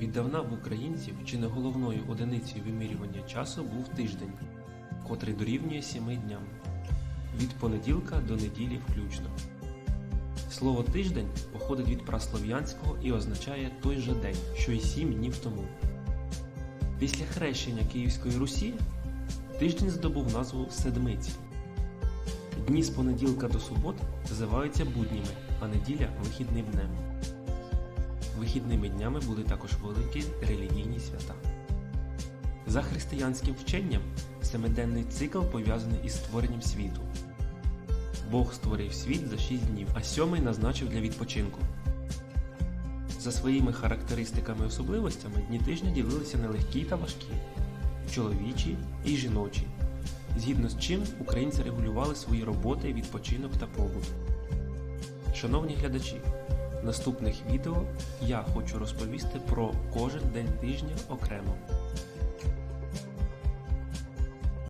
Віддавна в українців чи не головною одиницею вимірювання часу був тиждень, котрий дорівнює сіми дням від понеділка до неділі включно. Слово тиждень походить від праслов'янського і означає той же день, що й сім днів тому. Після хрещення Київської Русі тиждень здобув назву седмиці. Дні з понеділка до суботи називаються будніми, а неділя вихідним днем. Вихідними днями були також великі релігійні свята. За християнським вченням, семиденний цикл пов'язаний із створенням світу. Бог створив світ за шість днів, а сьомий назначив для відпочинку. За своїми характеристиками і особливостями дні тижня ділилися на легкі та важкі, чоловічі і жіночі, згідно з чим українці регулювали свої роботи, відпочинок та побут. Шановні глядачі, наступних відео я хочу розповісти про кожен день тижня окремо.